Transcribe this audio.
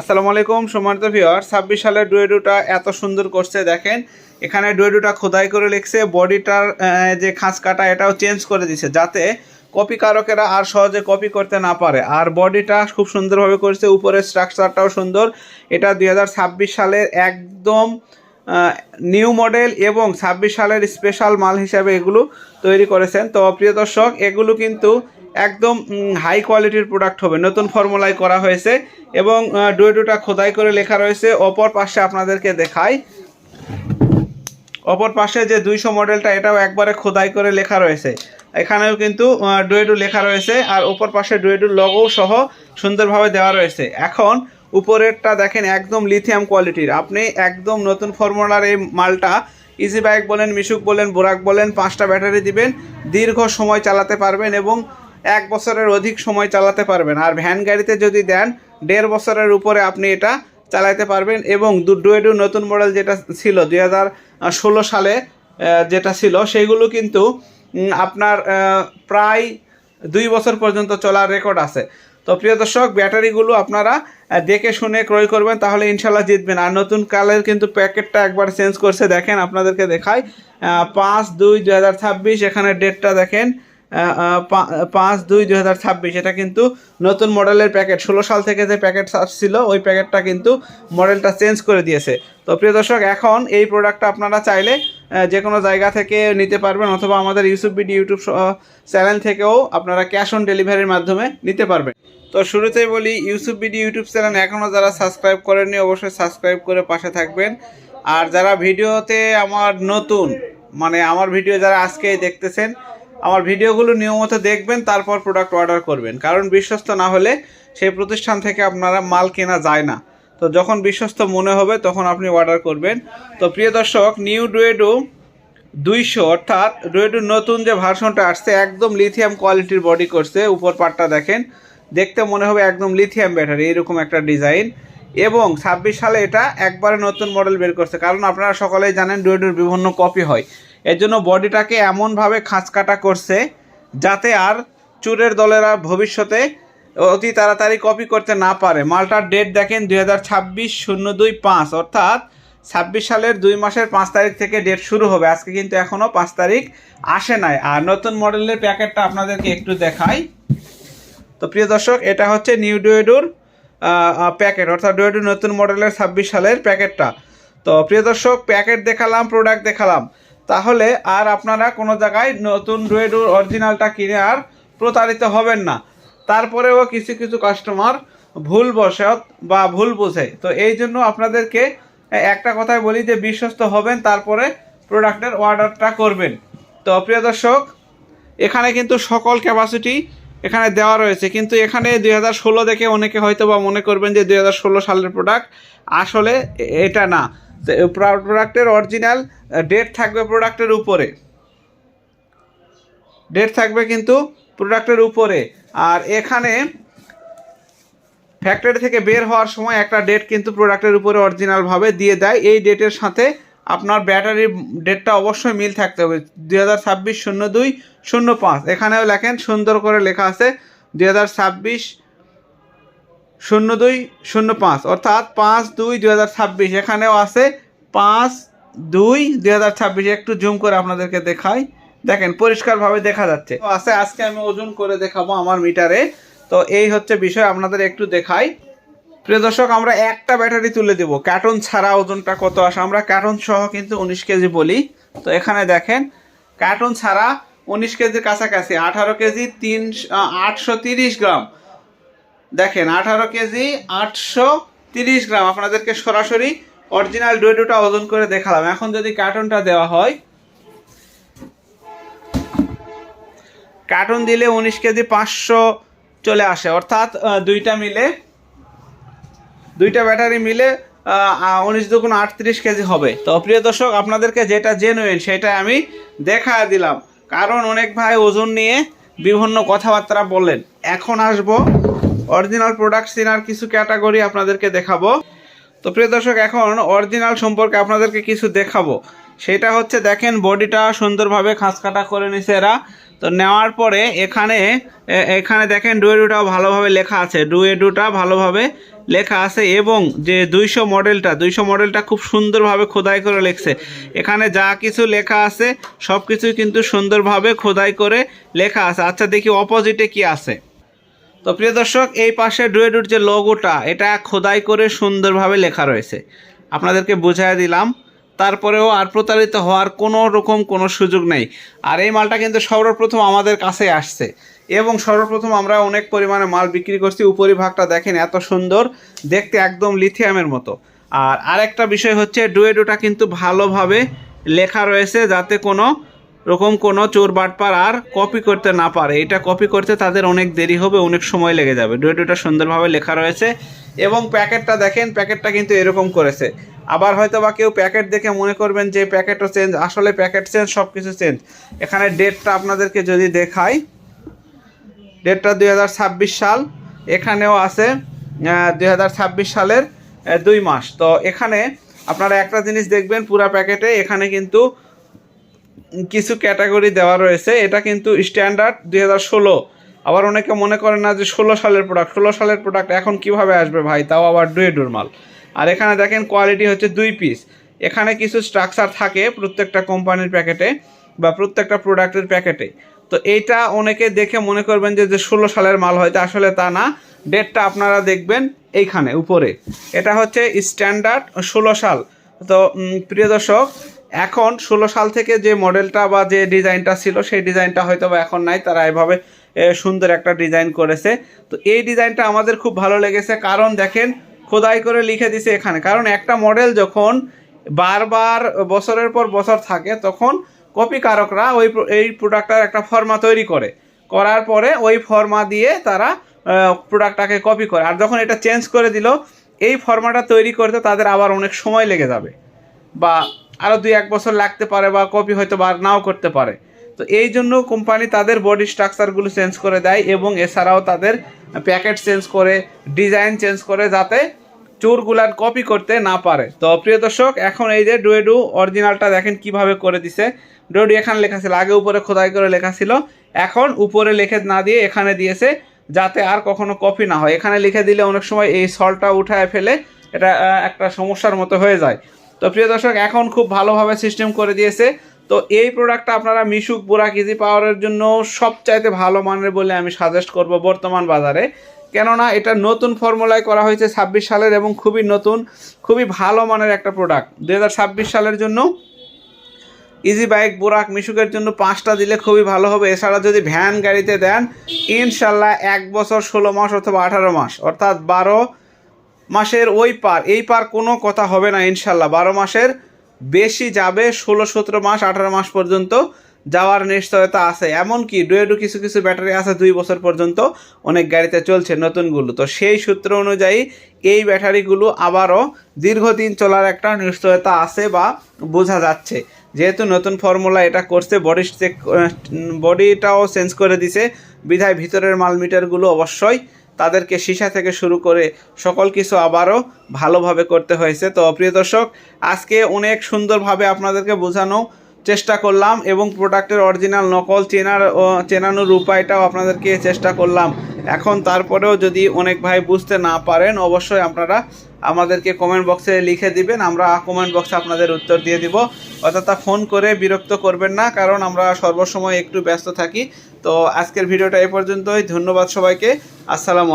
আসসালামু আলাইকুম, সম্মানিত ভিওর ছাব্বিশ সালের ডুয়েডুটা এত সুন্দর করছে, দেখেন। এখানে ডুয়েডুটা খোদাই করে লিখছে, বডিটার যে খাঁজ কাটা, এটাও চেঞ্জ করে দিছে, যাতে কপি কারকেরা আর সহজে কপি করতে না পারে। আর বডিটা খুব সুন্দরভাবে করেছে, উপরের স্ট্রাকচারটাও সুন্দর। এটা দুই হাজার ছাব্বিশ সালের একদম নিউ মডেল এবং ছাব্বিশ সালের স্পেশাল মাল হিসাবে এগুলো তৈরি করেছেন। তো প্রিয় দর্শক, এগুলো কিন্তু একদম হাই কোয়ালিটির প্রোডাক্ট হবে। নতুন ফর্মুলায় করা হয়েছে এবং ডুয়েডুটা খোদাই করে লেখা রয়েছে। অপর পাশে আপনাদেরকে দেখাই। অপর পাশে যে দুইশো মডেলটা এটাও একবারে খোদাই করে লেখা রয়েছে। এখানেও কিন্তু ডুয়েডু লেখা রয়েছে আর উপর পাশে ডুয়েডুর লগো সহ সুন্দরভাবে দেওয়া রয়েছে। এখন, উপরেরটা দেখেন একদম লিথিয়াম কোয়ালিটির আপনি একদম নতুন ফর্মুলার এই মালটা ইজি বাইক বলেন মিশুক বলেন বোরাক বলেন, পাঁচটা ব্যাটারি দিবেন, দীর্ঘ সময় চালাতে পারবেন এবং এক বছরের অধিক সময় চালাতে পারবেন। আর ভ্যান গাড়িতে যদি দেন, দেড় বছরের উপরে আপনি এটা চালাতে পারবেন এবং ডুয়েডু নতুন মডেল যেটা ছিল, দুই হাজার ষোলো সালে যেটা ছিল, সেগুলো কিন্তু আপনার প্রায় দুই বছর পর্যন্ত চলার রেকর্ড আছে। তো প্রিয় দর্শক, ব্যাটারিগুলো আপনারা দেখে শুনে ক্রয় করবেন, তাহলে ইনশাল্লাহ জিতবেন। আর নতুন কালের কিন্তু প্যাকেটটা একবার চেঞ্জ করছে, দেখেন আপনাদেরকে দেখায় পাঁচ দুই দু এখানে ডেটটা দেখেন। পাঁচ দুই দুই হাজার ছাব্বিশ। এটা কিন্তু নতুন মডেলের প্যাকেট। ষোলো সাল থেকে যে প্যাকেট ছিল ওই প্যাকেটটা কিন্তু মডেলটা চেঞ্জ করে দিয়েছে। তো প্রিয় দর্শক, এখন এই প্রোডাক্টটা আপনারা চাইলে যে কোনো জায়গা থেকে নিতে পারবেন অথবা আমাদের ইউসুফ বিডি ইউটিউব চ্যানেল থেকেও আপনারা ক্যাশ অন ডেলিভারির মাধ্যমে নিতে পারবেন। তো শুরুতেই বলি, ইউসুফ বিডি ইউটিউব চ্যানেল এখনও যারা সাবস্ক্রাইব করেননি, অবশ্যই সাবস্ক্রাইব করে পাশে থাকবেন। আর যারা ভিডিওতে আমার নতুন মানে আমার ভিডিও যারা আজকে দেখতেছেন আমার ভিডিওগুলো নিয়মিত দেখবেন, তারপর প্রোডাক্ট অর্ডার করবেন। কারণ বিশ্বস্ত না হলে সেই প্রতিষ্ঠান থেকে আপনারা মাল কেনা যায় না। তো যখন বিশ্বস্ত মনে হবে, তখন আপনি অর্ডার করবেন। তো প্রিয় দর্শক নিউ ডুয়েডো দুইশো, অর্থাৎ ডুয়েডোর নতুন যে ভার্সনটা আসছে, একদম লিথিয়াম কোয়ালিটির বডি করছে। উপর পার্টটা দেখেন, দেখতে মনে হবে একদম লিথিয়াম ব্যাটারি এরকম একটা ডিজাইন এবং ছাব্বিশ সালে এটা একবারে নতুন মডেল বের করছে। কারণ আপনারা সকলেই জানেন ডুয়েডোর বিভিন্ন কপি হয়। এর জন্য বডিটাকে এমনভাবে খাঁচ কাটা করছে যাতে আর চুরের দলেরা ভবিষ্যতে অতি তাড়াতাড়ি কপি করতে না পারে। মালটার ডেট দেখেন দুই হাজার ছাব্বিশ শূন্য দুই পাঁচ, অর্থাৎ ছাব্বিশ সালের দুই মাসের পাঁচ তারিখ থেকে ডেট শুরু হবে। আজকে কিন্তু এখনও পাঁচ তারিখ আসে নাই। আর নতুন মডেলের প্যাকেটটা আপনাদেরকে একটু দেখাই। তো প্রিয় দর্শক, এটা হচ্ছে নিউ ডুয়েডুর প্যাকেট, অর্থাৎ ডুয়েডুর নতুন মডেলের ছাব্বিশ সালের প্যাকেটটা। তো প্রিয় দর্শক, প্যাকেট দেখালাম প্রোডাক্ট দেখালাম। তাহলে আর আপনারা কোনো জায়গায় নতুন ডুয়েডুর অরিজিনালটা কিনে আর প্রতারিত হবেন না। তারপরেও কিছু কিছু কাস্টমার ভুল বসত বা ভুল বোঝে। তো এই জন্য আপনাদেরকে একটা কথাই বলি যে, বিশ্বস্ত হবেন, তারপরে প্রোডাক্টের অর্ডারটা করবেন। তো প্রিয় দর্শক, এখানে কিন্তু সকল ক্যাপাসিটি এখানে দেওয়া রয়েছে। কিন্তু এখানে দুই হাজার ষোলো দেখে অনেকে হয়তো বা মনে করবেন যে, দুই হাজার ষোলো সালের প্রোডাক্ট আসলে এটা না। প্রোডাক্টের অরিজিনাল ডেট থাকবে প্রোডাক্টের উপরে। ডেট থাকবে কিন্তু প্রোডাক্টের উপরে। আর এখানে ফ্যাক্টরি থেকে বের হওয়ার সময় একটা ডেট কিন্তু প্রোডাক্টের উপরে অরিজিনালভাবে দিয়ে দেয়। এই ডেটের সাথে আপনার ব্যাটারির ডেটটা অবশ্যই মিল থাকতে হবে। দুই হাজার ছাব্বিশ শূন্য দুই শূন্য পাঁচ। এখানেও লেখেন সুন্দর করে লেখা আছে, দুই হাজার ছাব্বিশ শূন্য দুই শূন্য পাঁচ অর্থাৎ পাঁচ দুই দুই হাজার ছাব্বিশ। এখানেও আছে পাঁচ দুই দুই হাজার ছাব্বিশ। একটু জুম করে আপনাদেরকে দেখাই। দেখেন, পরিষ্কারভাবে দেখা যাচ্ছে। তো আছে, আজকে আমি ওজন করে দেখাবো আমার মিটারে। তো এই হচ্ছে বিষয়, আপনাদের একটু দেখাই। প্রিয় দর্শক, আমরা একটা ব্যাটারি তুলে দেব। কার্টন ছাড়া ওজনটা কত আসে? আমরা কার্টন সহ কিন্তু উনিশ কেজি বলি। তো এখানে দেখেন কার্টন ছাড়া উনিশ কেজির কাছাকাছি। আঠারো কেজি তিন আটশো তিরিশ গ্রাম। দেখেন, আঠারো কেজি, আটশো তিরিশ গ্রাম। আপনাদেরকে সরাসরি অরিজিনাল ডুয়েডোটা ওজন করে দেখালাম। এখন যদি কার্টনটা দেওয়া হয় কার্টন দিলে উনিশ কেজি পাঁচশো চলে আসে। অর্থাৎ দুইটা মিলে, দুইটা ব্যাটারি মিলে উনিশ দুগুণ আটত্রিশ কেজি হবে। তো প্রিয় দর্শক, আপনাদেরকে যেটা জেনুইন সেটা আমি দেখা দিলাম। কারণ অনেক ভাই ওজন নিয়ে বিভিন্ন কথাবার্তা বললেন। এখন আসব অরিজিনাল প্রোডাক্ট চেনার কিছু ক্যাটাগরি আপনাদেরকে দেখাবো। তো প্রিয় দর্শক, এখন অরিজিনাল সম্পর্কে আপনাদেরকে কিছু দেখাবো। সেটা হচ্ছে, দেখেন, বডিটা সুন্দরভাবে খাঁজ কাটা করে নিছে এরা। তো নেওয়ার পরে এখানে এখানে দেখেন, ডুয়েডুটাও ভালোভাবে লেখা আছে। ডুয়ে ডুটা ভালোভাবে লেখা আছে এবং যে দুইশো মডেলটা দুইশো মডেলটা খুব সুন্দরভাবে খোদাই করে লিখছে। এখানে যা কিছু লেখা আছে সব কিছুই কিন্তু সুন্দরভাবে খোদাই করে লেখা আছে। আচ্ছা দেখি অপোজিটে কি আছে। তো প্রিয় দর্শক, এই পাশে ডুয়েডুর যে লোগোটা এটা খোদাই করে সুন্দরভাবে লেখা রয়েছে। আপনাদেরকে বুঝাই দিলাম, তারপরেও আর প্রতারিত হওয়ার কোনো রকম কোনো সুযোগ নেই। আর এই মালটা কিন্তু সর্বপ্রথম আমাদের কাছে আসছে। এবং সর্বপ্রথম আমরা অনেক পরিমাণে মাল বিক্রি করছি। উপরিভাগটা দেখেন এত সুন্দর, দেখতে একদম লিথিয়ামের মতো। আর আরেকটা বিষয় হচ্ছে, ডুয়েডুটা কিন্তু ভালোভাবে লেখা রয়েছে যাতে কোনো রকম কোনো চোর বাটপার আর কপি করতে না পারে। এটা কপি করতে তাদের অনেক দেরি হবে, অনেক সময় লেগে যাবে। ডুয়েটুটা সুন্দরভাবে লেখা রয়েছে এবং প্যাকেটটা দেখেন, প্যাকেটটা কিন্তু এরকম করেছে। আবার হয়তো বা কেউ প্যাকেট দেখে মনে করবেন যে প্যাকেটও চেঞ্জ, আসলে প্যাকেট চেঞ্জ সব কিছু চেঞ্জ। এখানে ডেটটা আপনাদেরকে যদি দেখাই, ডেটটা দুই হাজার ছাব্বিশ সাল, এখানেও আছে দু হাজার ছাব্বিশ সালের দুই মাস। তো এখানে আপনারা একটা জিনিস দেখবেন পুরা প্যাকেটে, এখানে কিন্তু কিছু ক্যাটাগরি দেওয়া রয়েছে। এটা কিন্তু স্ট্যান্ডার্ড দুই হাজার ষোলো। আবার অনেকে মনে করেন না যে ষোলো সালের প্রোডাক্ট ষোলো সালের প্রোডাক্ট এখন কীভাবে আসবে ভাই? তাও আবার ডুয়েডুর মাল। আর এখানে দেখেন কোয়ালিটি হচ্ছে দুই পিস এখানে কিছু স্ট্রাকচার থাকে প্রত্যেকটা কোম্পানির প্যাকেটে বা প্রত্যেকটা প্রোডাক্টের প্যাকেটে তো এইটা অনেকে দেখে মনে করবেন যে যে ষোলো সালের মাল হয়তো আসলে তা না। ডেটটা আপনারা দেখবেন এইখানে, উপরে। এটা হচ্ছে স্ট্যান্ডার্ড ষোলো সাল। তো প্রিয় দর্শক এখন ষোলো সাল থেকে যে মডেলটা বা যে ডিজাইনটা ছিল, সেই ডিজাইনটা হয়তো বা এখন নাই। তারা এভাবে সুন্দর একটা ডিজাইন করেছে। তো এই ডিজাইনটা আমাদের খুব ভালো লেগেছে। কারণ দেখেন, খোদাই করে লিখে দিছে এখানে। কারণ একটা মডেল যখন বারবার বছরের পর বছর থাকে, তখন কপিকারকরা ওই এই প্রোডাক্টটার একটা ফর্মা তৈরি করে। করার পরে ওই ফর্মা দিয়ে তারা প্রোডাক্টটাকে কপি করে। আর যখন এটা চেঞ্জ করে দিল, এই ফর্মাটা তৈরি করতে তাদের আবার অনেক সময় লেগে যাবে। বা আরও দুই এক বছর লাগতে পারে বা কপি হয়তো বা নাও করতে পারে। তো এই জন্য কোম্পানি তাদের বডি স্ট্রাকচারগুলো চেঞ্জ করে দেয় এবং এছাড়াও তাদের প্যাকেট চেঞ্জ করে, ডিজাইন চেঞ্জ করে যাতে চোরগুলার কপি করতে না পারে। তো প্রিয় দর্শক, এখন এই যে ডুয়েডু অরিজিনালটা দেখেন কীভাবে করে দিছে। ডুয়েডু এখানে লেখা ছিল, আগে উপরে খোদাই করে লেখা ছিল। এখন উপরে লিখে না দিয়ে এখানে দিয়েছে যাতে আর কখনো কপি না হয়। এখানে লিখে দিলে অনেক সময় এই সলটা উঠায় ফেলে, এটা একটা সমস্যার মতো হয়ে যায়। তো প্রিয় দর্শক, এখন খুব ভালোভাবে সিস্টেম করে দিয়েছে। তো এই প্রোডাক্টটা আপনারা মিশুক বুরাক ইজি পাওয়ারের জন্য সবচাইতে ভালো মানের বলে আমি সাজেস্ট করব বর্তমান বাজারে। কেননা এটা নতুন ফর্মুলায় করা হয়েছে ছাব্বিশ সালের এবং খুবই নতুন, খুবই ভালো মানের একটা প্রোডাক্ট দু হাজার ছাব্বিশ সালের জন্য ইজি বাইক বোরাক, মিশুকের জন্য পাঁচটা দিলে খুবই ভালো হবে। এছাড়া যদি ভ্যান গাড়িতে দেন, ইনশাল্লাহ এক বছর ষোলো মাস অথবা আঠারো মাস, অর্থাৎ বারো মাসের ওই পার, এই পার কোনো কথা হবে না ইনশাল্লাহ। বারো মাসের বেশি যাবে, ষোলো, সতেরো মাস, আঠারো মাস পর্যন্ত যাওয়ার নিশ্চয়তা আছে। এমনকি ডুয়েডু কিছু কিছু ব্যাটারি আছে দুই বছর পর্যন্ত অনেক গাড়িতে চলছে নতুনগুলো। তো সেই সূত্র অনুযায়ী এই ব্যাটারিগুলো আবারও দীর্ঘদিন চলার একটা নিশ্চয়তা আছে বা বোঝা যাচ্ছে। যেহেতু নতুন ফর্মুলা এটা করছে বডি চেক বডিটাও চেঞ্জ করে দিছে। বিধায় ভিতরের মাল মিটারগুলো অবশ্যই তাদেরকে সীসা থেকে শুরু করে সকল কিছু আবারও ভালোভাবে করতে হয়েছে। তো প্রিয় দর্শক, আজকে অনেক সুন্দরভাবে আপনাদেরকে বোঝানো চেষ্টা করলাম এবং প্রোডাক্টের অরিজিনাল নকল চেনার চেনানোর উপায়টাও আপনাদেরকে চেষ্টা করলাম। এখন তারপরেও যদি অনেক ভাই বুঝতে না পারেন, অবশ্যই আপনারা আমাদেরকে কমেন্ট বক্সে লিখে দিবেন, আমরা কমেন্ট বক্সে আপনাদের উত্তর দিয়ে দিব। অর্থাৎ ফোন করে বিরক্ত করবেন না, কারণ আমরা সর্বসময় একটু ব্যস্ত থাকি। তো আজকের ভিডিওটা এ পর্যন্তই। ধন্যবাদ সবাইকে। আসসালামু